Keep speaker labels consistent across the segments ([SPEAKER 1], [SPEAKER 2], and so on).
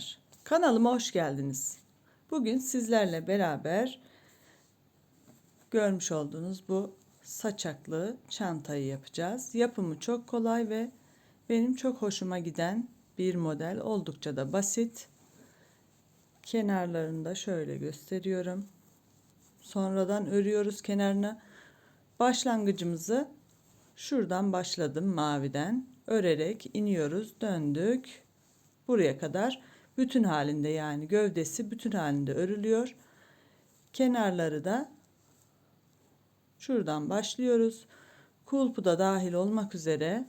[SPEAKER 1] arkadaşlar. Kanalıma hoş geldiniz. Bugün sizlerle beraber görmüş olduğunuz bu saçaklı çantayı yapacağız. Yapımı çok kolay ve benim çok hoşuma giden bir model. Oldukça da basit. Kenarlarını da şöyle gösteriyorum. Sonradan örüyoruz kenarına. Başlangıcımızı şuradan başladım maviden örerek iniyoruz, döndük. Buraya kadar bütün halinde yani gövdesi bütün halinde örülüyor. Kenarları da şuradan başlıyoruz. Kulpu da dahil olmak üzere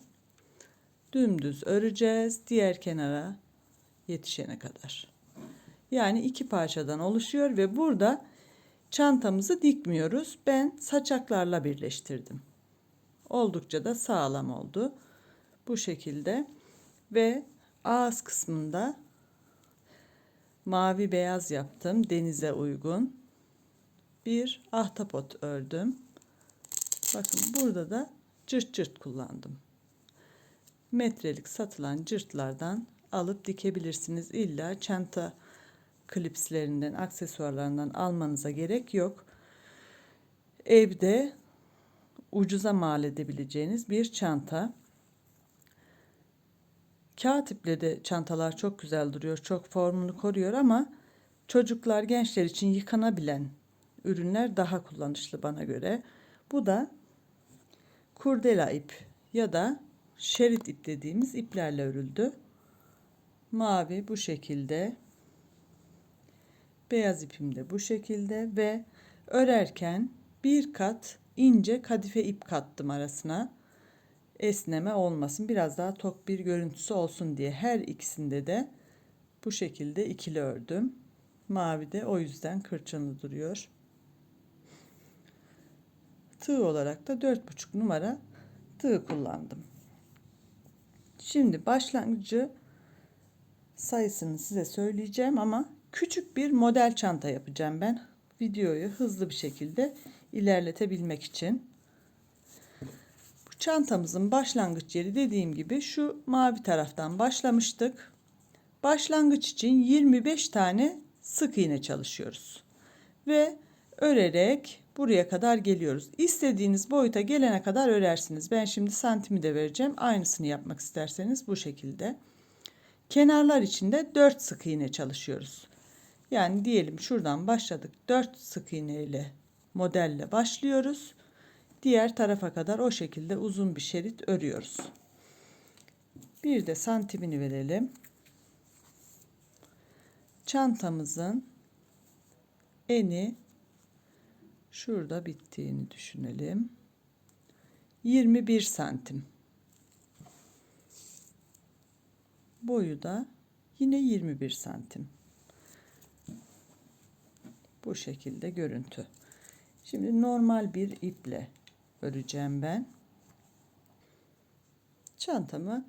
[SPEAKER 1] dümdüz öreceğiz diğer kenara yetişene kadar. Yani iki parçadan oluşuyor ve burada çantamızı dikmiyoruz. Ben saçaklarla birleştirdim. Oldukça da sağlam oldu. Bu şekilde ve ağız kısmında mavi beyaz yaptım denize uygun. Bir ahtapot ördüm. Bakın burada da cırt cırt kullandım. Metrelik satılan cırtlardan alıp dikebilirsiniz. İlla çanta klipslerinden aksesuarlarından almanıza gerek yok. Evde ucuza mal edebileceğiniz bir çanta Kağıt iple de çantalar çok güzel duruyor. Çok formunu koruyor ama çocuklar, gençler için yıkanabilen ürünler daha kullanışlı bana göre. Bu da kurdela ip ya da şerit ip dediğimiz iplerle örüldü. Mavi bu şekilde. Beyaz ipim de bu şekilde ve örerken bir kat ince kadife ip kattım arasına esneme olmasın. Biraz daha tok bir görüntüsü olsun diye her ikisinde de bu şekilde ikili ördüm. Mavi de o yüzden kırçınlı duruyor. Tığ olarak da 4,5 numara tığ kullandım. Şimdi başlangıcı sayısını size söyleyeceğim ama küçük bir model çanta yapacağım ben. Videoyu hızlı bir şekilde ilerletebilmek için. Çantamızın başlangıç yeri dediğim gibi şu mavi taraftan başlamıştık. Başlangıç için 25 tane sık iğne çalışıyoruz. Ve örerek buraya kadar geliyoruz. İstediğiniz boyuta gelene kadar örersiniz. Ben şimdi santimi de vereceğim. Aynısını yapmak isterseniz bu şekilde. Kenarlar için de 4 sık iğne çalışıyoruz. Yani diyelim şuradan başladık. 4 sık iğne ile modelle başlıyoruz diğer tarafa kadar o şekilde uzun bir şerit örüyoruz. Bir de santimini verelim. Çantamızın eni şurada bittiğini düşünelim. 21 santim. Boyu da yine 21 santim. Bu şekilde görüntü. Şimdi normal bir iple öreceğim ben. Çantamı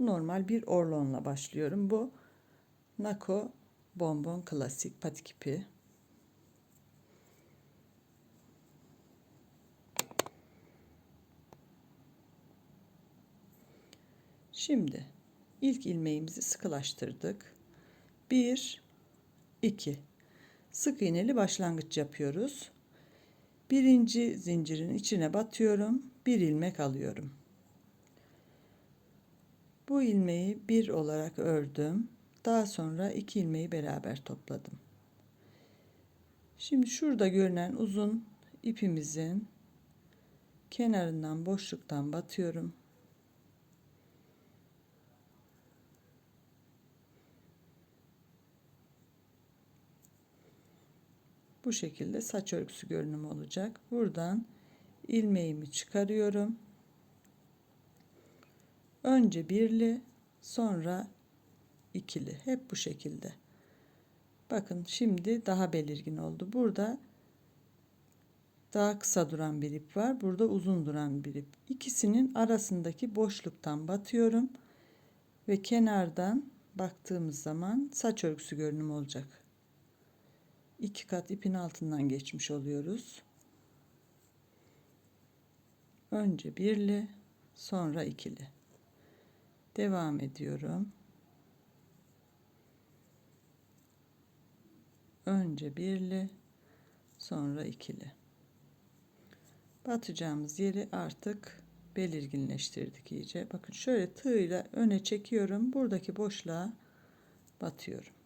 [SPEAKER 1] normal bir orlonla başlıyorum. Bu Nako Bonbon Klasik patik ipi. Şimdi ilk ilmeğimizi sıkılaştırdık. 1 2 sık iğneli başlangıç yapıyoruz birinci zincirin içine batıyorum bir ilmek alıyorum. Bu ilmeği bir olarak ördüm daha sonra iki ilmeği beraber topladım. Şimdi şurada görünen uzun ipimizin kenarından boşluktan batıyorum bu şekilde saç örgüsü görünümü olacak. Buradan ilmeğimi çıkarıyorum. Önce birli, sonra ikili. Hep bu şekilde. Bakın şimdi daha belirgin oldu. Burada daha kısa duran bir ip var. Burada uzun duran bir ip. İkisinin arasındaki boşluktan batıyorum ve kenardan baktığımız zaman saç örgüsü görünümü olacak iki kat ipin altından geçmiş oluyoruz. Önce birli, sonra ikili. Devam ediyorum. Önce birli, sonra ikili. Batacağımız yeri artık belirginleştirdik iyice. Bakın şöyle tığıyla öne çekiyorum. Buradaki boşluğa batıyorum.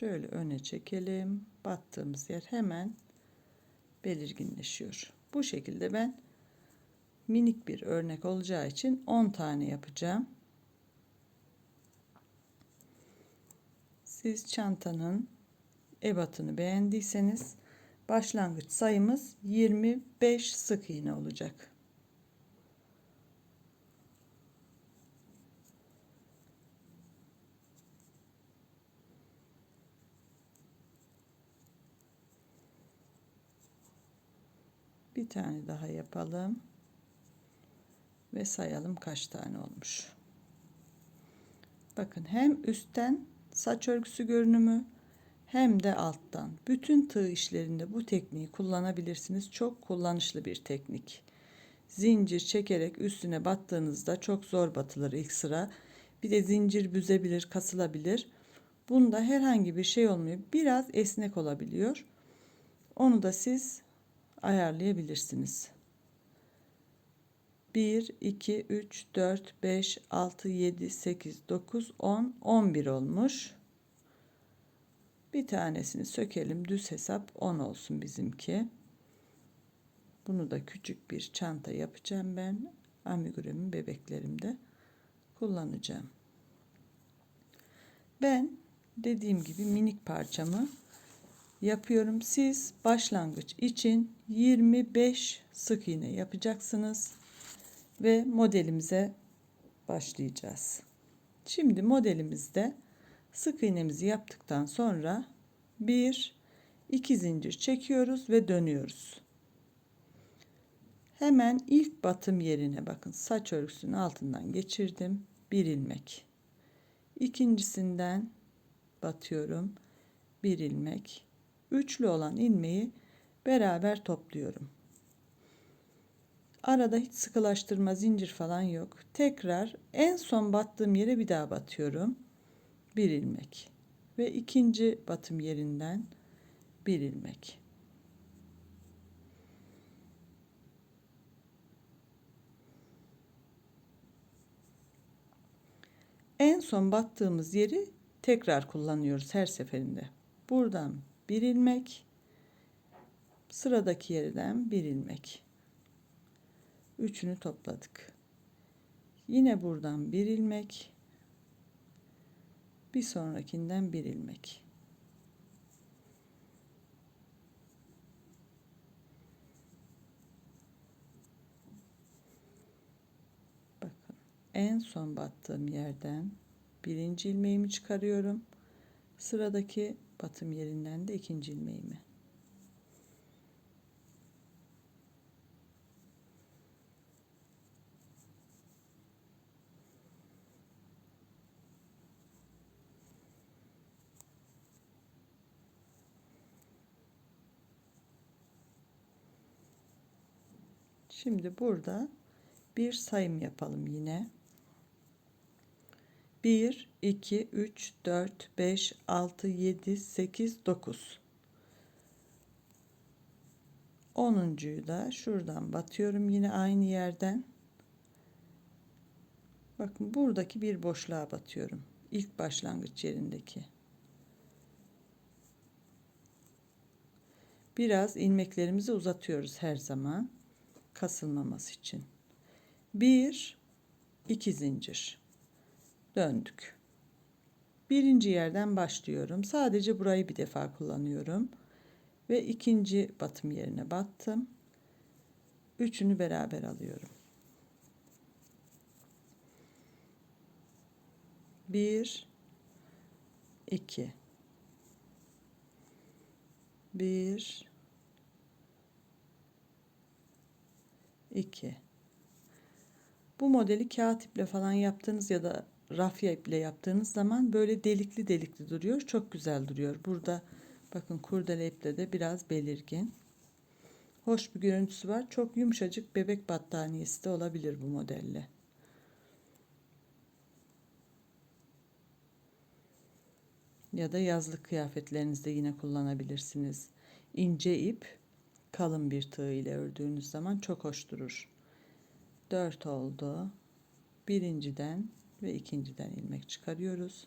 [SPEAKER 1] Şöyle öne çekelim. Battığımız yer hemen belirginleşiyor. Bu şekilde ben minik bir örnek olacağı için 10 tane yapacağım. Siz çantanın ebatını beğendiyseniz başlangıç sayımız 25 sık iğne olacak. Bir tane daha yapalım. Ve sayalım kaç tane olmuş. Bakın hem üstten saç örgüsü görünümü hem de alttan. Bütün tığ işlerinde bu tekniği kullanabilirsiniz. Çok kullanışlı bir teknik. Zincir çekerek üstüne battığınızda çok zor batılır ilk sıra. Bir de zincir büzebilir, kasılabilir. Bunda herhangi bir şey olmuyor. Biraz esnek olabiliyor. Onu da siz ayarlayabilirsiniz. 1, 2, 3, 4, 5, 6, 7, 8, 9, 10, 11 olmuş. Bir tanesini sökelim. Düz hesap 10 olsun bizimki. Bunu da küçük bir çanta yapacağım ben. Amigurumin bebeklerimde kullanacağım. Ben dediğim gibi minik parçamı yapıyorum. Siz başlangıç için 25 sık iğne yapacaksınız ve modelimize başlayacağız. Şimdi modelimizde sık iğnemizi yaptıktan sonra bir iki zincir çekiyoruz ve dönüyoruz. Hemen ilk batım yerine bakın saç örgüsünün altından geçirdim. Bir ilmek. İkincisinden batıyorum. Bir ilmek üçlü olan ilmeği beraber topluyorum. Arada hiç sıkılaştırma zincir falan yok. Tekrar en son battığım yere bir daha batıyorum. Bir ilmek ve ikinci batım yerinden bir ilmek. En son battığımız yeri tekrar kullanıyoruz her seferinde. Buradan bir ilmek sıradaki yerden bir ilmek üçünü topladık. Yine buradan bir ilmek bir sonrakinden bir ilmek bakın en son battığım yerden birinci ilmeğimi çıkarıyorum. Sıradaki batım yerinden de ikinci ilmeğimi Şimdi burada bir sayım yapalım yine. 1, 2, 3, 4, 5, 6, 7, 8, 9. Onuncuyu da şuradan batıyorum yine aynı yerden. Bakın buradaki bir boşluğa batıyorum. İlk başlangıç yerindeki. Biraz ilmeklerimizi uzatıyoruz her zaman. Kasılmaması için. Bir, iki zincir döndük. Birinci yerden başlıyorum. Sadece burayı bir defa kullanıyorum. Ve ikinci batım yerine battım. Üçünü beraber alıyorum. Bir, iki, bir, iki. Bu modeli kağıt iple falan yaptığınız ya da rafya iple yaptığınız zaman böyle delikli delikli duruyor. Çok güzel duruyor. Burada Bakın kurdele iple de biraz belirgin. Hoş bir görüntüsü var. Çok yumuşacık bebek battaniyesi de olabilir bu modelle. Ya da yazlık kıyafetlerinizde yine kullanabilirsiniz. İnce ip kalın bir tığ ile ördüğünüz zaman çok hoş durur. 4 oldu. Birinciden ve ikinciden ilmek çıkarıyoruz.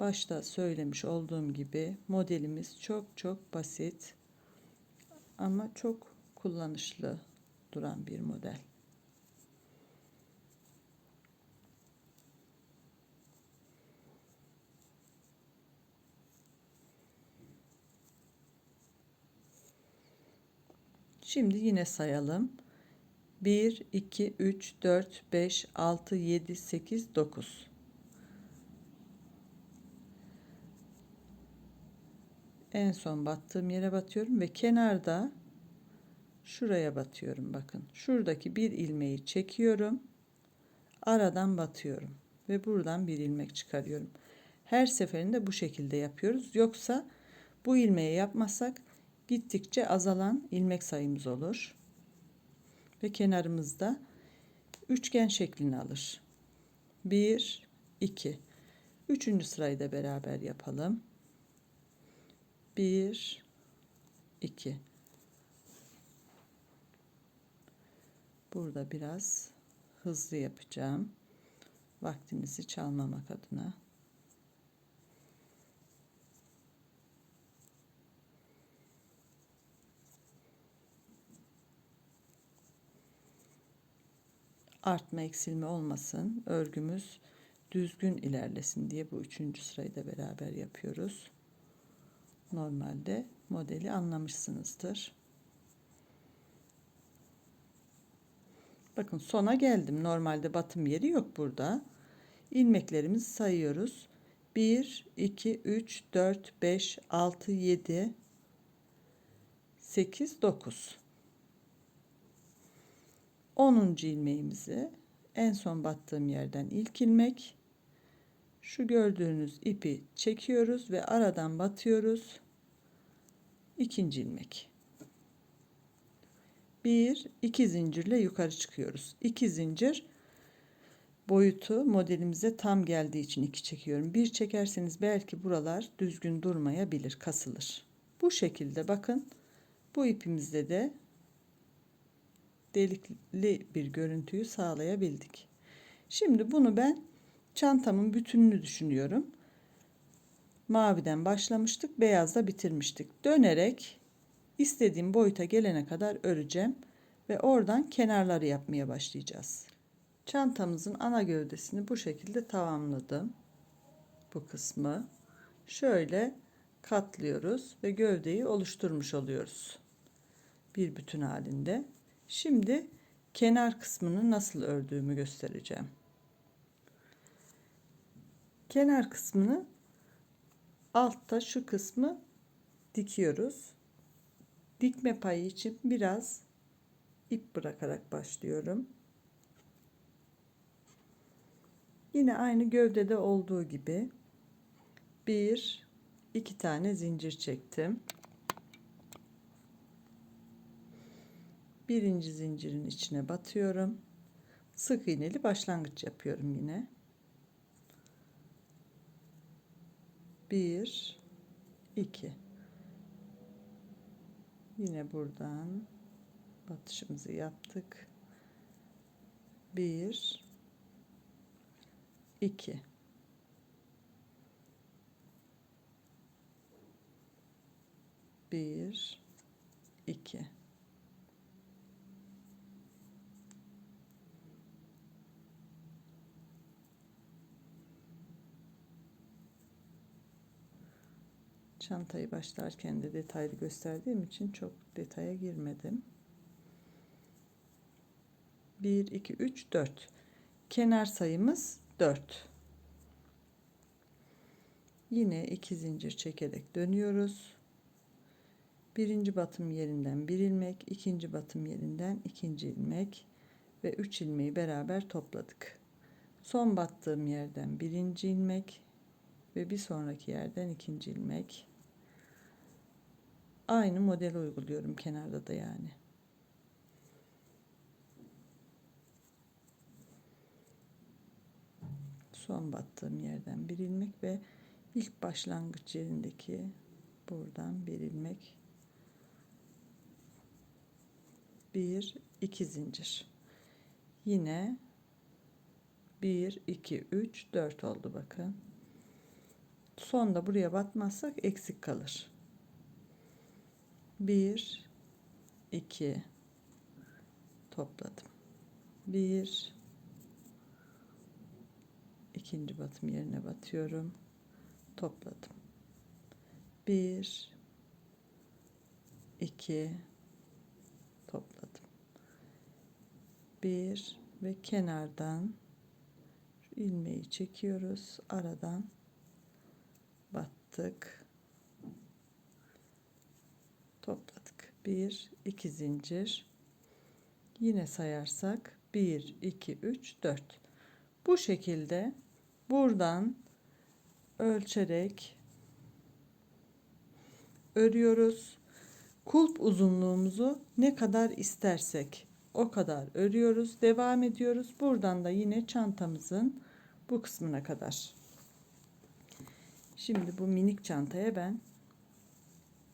[SPEAKER 1] Başta söylemiş olduğum gibi modelimiz çok çok basit ama çok kullanışlı duran bir model. Şimdi yine sayalım. 1, 2, 3, 4, 5, 6, 7, 8, 9. En son battığım yere batıyorum ve kenarda şuraya batıyorum bakın. Şuradaki bir ilmeği çekiyorum. Aradan batıyorum ve buradan bir ilmek çıkarıyorum. Her seferinde bu şekilde yapıyoruz. Yoksa bu ilmeği yapmazsak gittikçe azalan ilmek sayımız olur. Ve kenarımızda üçgen şeklini alır. 1 2 Üçüncü sırayı da beraber yapalım. 1 2 Burada biraz hızlı yapacağım. Vaktinizi çalmamak adına. Artma eksilme olmasın. Örgümüz düzgün ilerlesin diye bu üçüncü sırayı da beraber yapıyoruz. Normalde modeli anlamışsınızdır. Bakın sona geldim. Normalde batım yeri yok burada. İlmeklerimizi sayıyoruz. 1, 2, 3, 4, 5, 6, 7, 8, 9. 10. ilmeğimizi en son battığım yerden ilk ilmek şu gördüğünüz ipi çekiyoruz ve aradan batıyoruz. İkinci ilmek. Bir, iki zincirle yukarı çıkıyoruz. İki zincir boyutu modelimize tam geldiği için iki çekiyorum. Bir çekerseniz belki buralar düzgün durmayabilir, kasılır. Bu şekilde bakın. Bu ipimizde de delikli bir görüntüyü sağlayabildik. Şimdi bunu ben çantamın bütününü düşünüyorum. Maviden başlamıştık, beyazla bitirmiştik. Dönerek istediğim boyuta gelene kadar öreceğim ve oradan kenarları yapmaya başlayacağız. Çantamızın ana gövdesini bu şekilde tamamladım. Bu kısmı şöyle katlıyoruz ve gövdeyi oluşturmuş oluyoruz. Bir bütün halinde. Şimdi kenar kısmını nasıl ördüğümü göstereceğim. Kenar kısmını altta şu kısmı dikiyoruz. Dikme payı için biraz ip bırakarak başlıyorum. Yine aynı gövdede olduğu gibi bir iki tane zincir çektim. Birinci zincirin içine batıyorum. Sık iğneli başlangıç yapıyorum yine. Bir, iki. Yine buradan batışımızı yaptık. Bir, iki. Bir, iki. Çantayı başlarken de detaylı gösterdiğim için çok detaya girmedim. 1, 2, 3, 4. Kenar sayımız 4. Yine iki zincir çekerek dönüyoruz. Birinci batım yerinden bir ilmek, ikinci batım yerinden ikinci ilmek ve üç ilmeği beraber topladık. Son battığım yerden birinci ilmek ve bir sonraki yerden ikinci ilmek Aynı modeli uyguluyorum kenarda da yani. Son battığım yerden bir ilmek ve ilk başlangıç yerindeki buradan bir ilmek. Bir iki zincir. Yine 1 2 3 4 oldu bakın. Sonda buraya batmazsak eksik kalır 1 2 topladım. 1 ikinci batım yerine batıyorum. Topladım. 1 2 topladım. 1 ve kenardan ilmeği çekiyoruz. Aradan battık topladık 1 2 zincir yine sayarsak 1 2 3 4 bu şekilde buradan ölçerek örüyoruz. Kulp uzunluğumuzu ne kadar istersek o kadar örüyoruz. Devam ediyoruz. Buradan da yine çantamızın bu kısmına kadar. Şimdi bu minik çantaya ben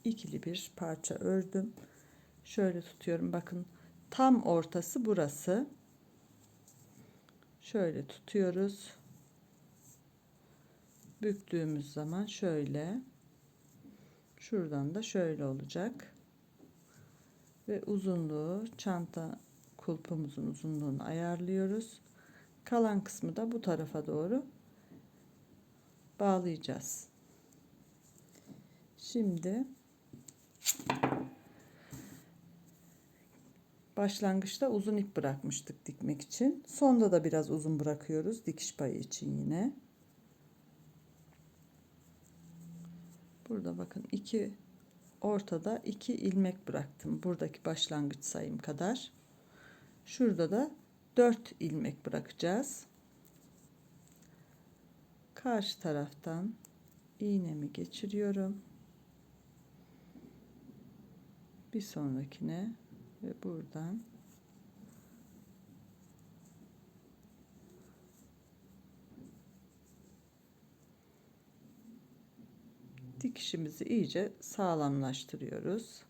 [SPEAKER 1] ikili bir parça ördüm. Şöyle tutuyorum. Bakın tam ortası burası. Şöyle tutuyoruz. Büktüğümüz zaman şöyle Şuradan da şöyle olacak. Ve uzunluğu çanta kulpumuzun uzunluğunu ayarlıyoruz. Kalan kısmı da bu tarafa doğru bağlayacağız. Şimdi başlangıçta uzun ip bırakmıştık dikmek için. Sonda da biraz uzun bırakıyoruz dikiş payı için yine. Burada bakın iki ortada iki ilmek bıraktım. Buradaki başlangıç sayım kadar. Şurada da dört ilmek bırakacağız. Karşı taraftan iğnemi geçiriyorum. Bir sonrakine ve buradan dikişimizi iyice sağlamlaştırıyoruz.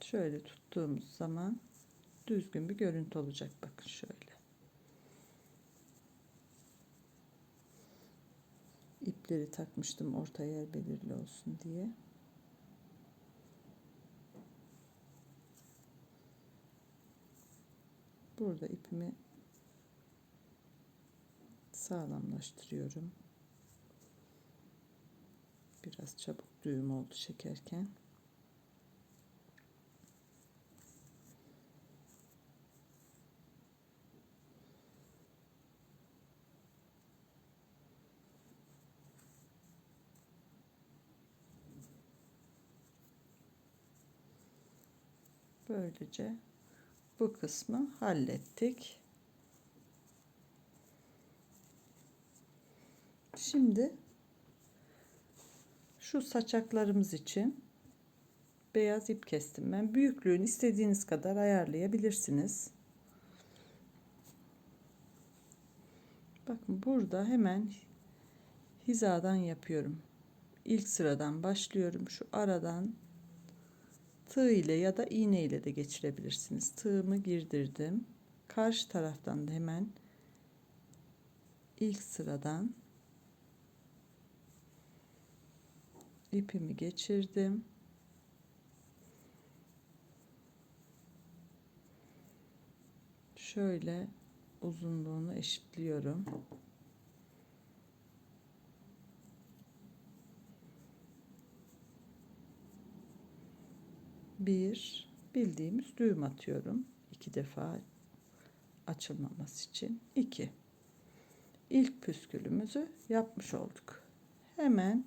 [SPEAKER 1] Şöyle tuttuğumuz zaman düzgün bir görüntü olacak. Bakın şöyle. İpleri takmıştım orta yer belirli olsun diye. burada ipimi sağlamlaştırıyorum. Biraz çabuk düğüm oldu çekerken. Böylece bu kısmı hallettik. Şimdi şu saçaklarımız için beyaz ip kestim ben. Büyüklüğünü istediğiniz kadar ayarlayabilirsiniz. Bakın burada hemen hizadan yapıyorum. İlk sıradan başlıyorum. Şu aradan tığ ile ya da iğne ile de geçirebilirsiniz. Tığımı girdirdim. Karşı taraftan da hemen ilk sıradan ipimi geçirdim. Şöyle uzunluğunu eşitliyorum. Bir bildiğimiz düğüm atıyorum. iki defa açılmaması için. iki ilk püskülümüzü yapmış olduk. Hemen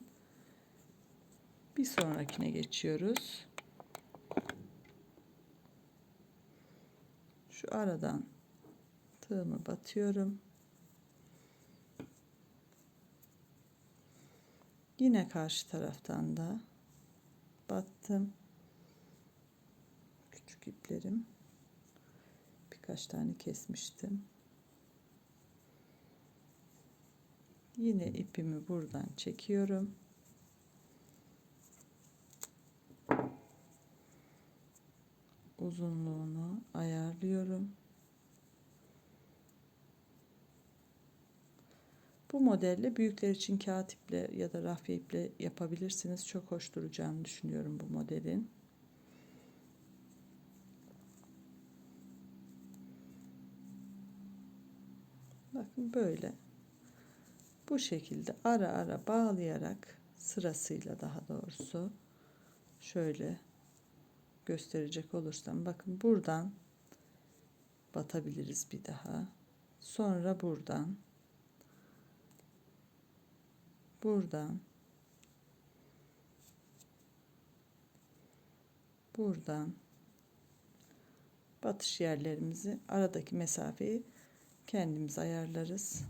[SPEAKER 1] bir sonrakine geçiyoruz. Şu aradan tığımı batıyorum. Yine karşı taraftan da battım. Küçük iplerim. Birkaç tane kesmiştim. Yine ipimi buradan çekiyorum. Uzunluğunu ayarlıyorum. Bu modelle büyükler için kağıt iple ya da rafya iple yapabilirsiniz. Çok hoş duracağını düşünüyorum bu modelin. Bakın böyle. Bu şekilde ara ara bağlayarak sırasıyla daha doğrusu şöyle gösterecek olursam bakın buradan batabiliriz bir daha. Sonra buradan buradan buradan batış yerlerimizi aradaki mesafeyi kendimiz ayarlarız.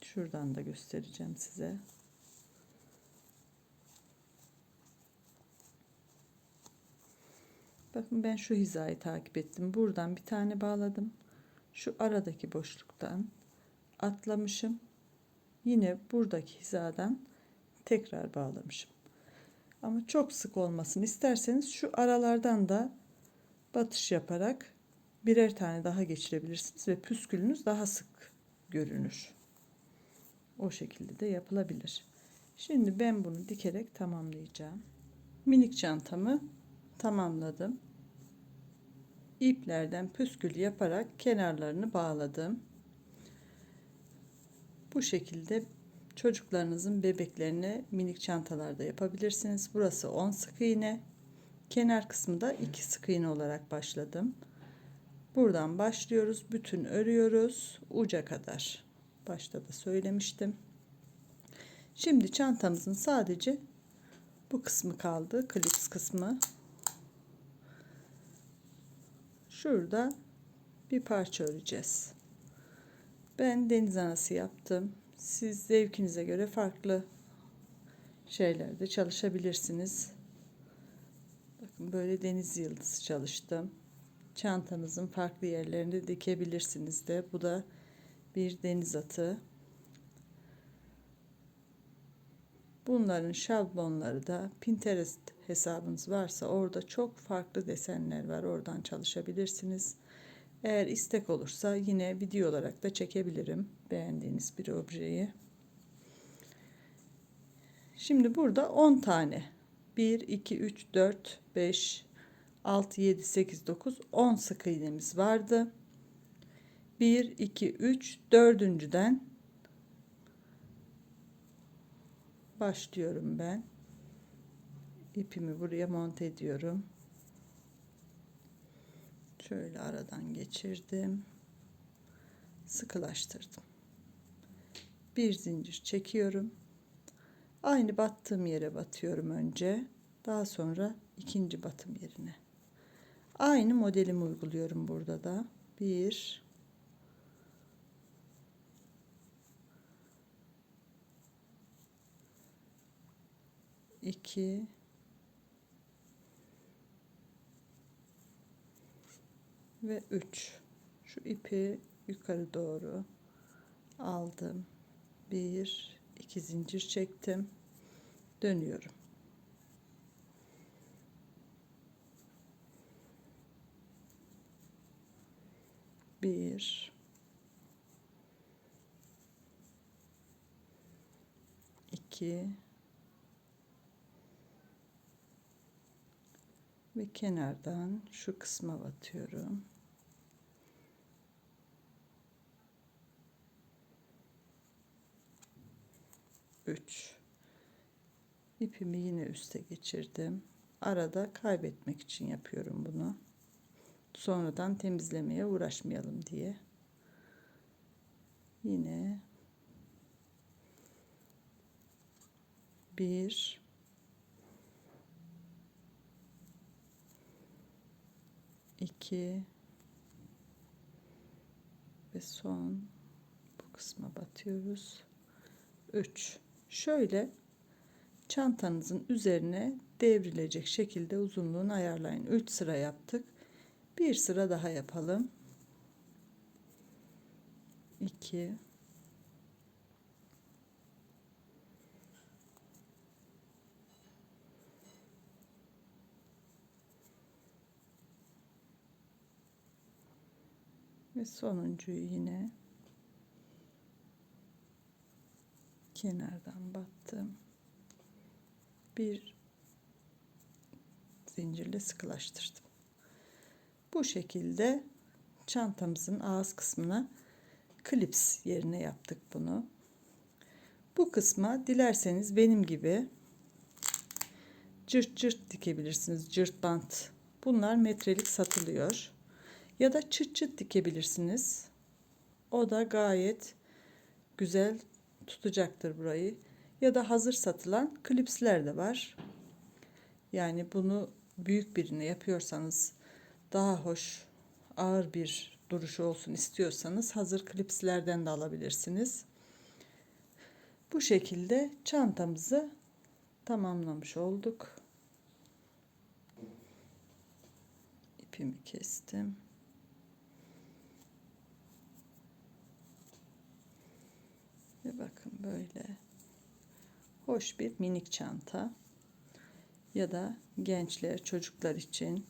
[SPEAKER 1] Şuradan da göstereceğim size. Bakın ben şu hizayı takip ettim. Buradan bir tane bağladım. Şu aradaki boşluktan atlamışım. Yine buradaki hizadan tekrar bağlamışım. Ama çok sık olmasını isterseniz şu aralardan da batış yaparak birer tane daha geçirebilirsiniz ve püskülünüz daha sık görünür. O şekilde de yapılabilir. Şimdi ben bunu dikerek tamamlayacağım. Minik çantamı tamamladım. İplerden püskül yaparak kenarlarını bağladım. Bu şekilde çocuklarınızın bebeklerine minik çantalarda yapabilirsiniz. Burası 10 sık iğne. Kenar kısmında 2 sık iğne olarak başladım. Buradan başlıyoruz. Bütün örüyoruz uca kadar. Başta da söylemiştim. Şimdi çantamızın sadece bu kısmı kaldı. Klips kısmı. Şurada bir parça öreceğiz. Ben deniz anası yaptım. Siz zevkinize göre farklı şeylerde çalışabilirsiniz. Bakın böyle deniz yıldızı çalıştım. Çantanızın farklı yerlerinde dikebilirsiniz de. Bu da bir deniz atı. Bunların şablonları da Pinterest hesabınız varsa orada çok farklı desenler var. Oradan çalışabilirsiniz. Eğer istek olursa yine video olarak da çekebilirim beğendiğiniz bir objeyi. Şimdi burada 10 tane 1 2 3 4 5 6 7 8 9 10 sık iğnemiz vardı. 1 2 3 dördüncüden başlıyorum ben. İpimi buraya monte ediyorum. Şöyle aradan geçirdim. Sıkılaştırdım. Bir zincir çekiyorum. Aynı battığım yere batıyorum önce. Daha sonra ikinci batım yerine. Aynı modelimi uyguluyorum burada da. Bir, 2 ve 3 şu ipi yukarı doğru aldım. Bir iki zincir çektim. Dönüyorum bir iki ve kenardan şu kısma batıyorum. Üç. İpimi yine üste geçirdim. Arada kaybetmek için yapıyorum bunu. Sonradan temizlemeye uğraşmayalım diye. Yine bir 2 ve son bu kısma batıyoruz. 3. Şöyle çantanızın üzerine devrilecek şekilde uzunluğunu ayarlayın. 3 sıra yaptık. Bir sıra daha yapalım. 2 ve sonuncuyu yine kenardan battım. Bir zincirle sıkılaştırdım. Bu şekilde çantamızın ağız kısmına klips yerine yaptık bunu. Bu kısma dilerseniz benim gibi cırt cırt dikebilirsiniz. Cırt bant. Bunlar metrelik satılıyor. Ya da çıt çıt dikebilirsiniz. O da gayet güzel tutacaktır burayı. Ya da hazır satılan klipsler de var. Yani bunu büyük birine yapıyorsanız daha hoş ağır bir duruşu olsun istiyorsanız hazır klipslerden de alabilirsiniz. Bu şekilde çantamızı tamamlamış olduk. İpimi kestim. Ve bakın böyle hoş bir minik çanta ya da gençler, çocuklar için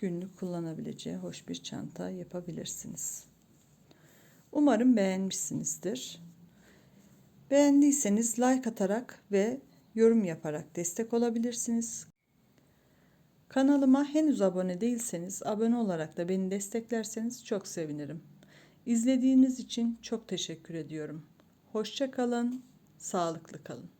[SPEAKER 1] günlük kullanabileceği hoş bir çanta yapabilirsiniz. Umarım beğenmişsinizdir. Beğendiyseniz like atarak ve yorum yaparak destek olabilirsiniz. Kanalıma henüz abone değilseniz abone olarak da beni desteklerseniz çok sevinirim. İzlediğiniz için çok teşekkür ediyorum. Hoşça kalın, sağlıklı kalın.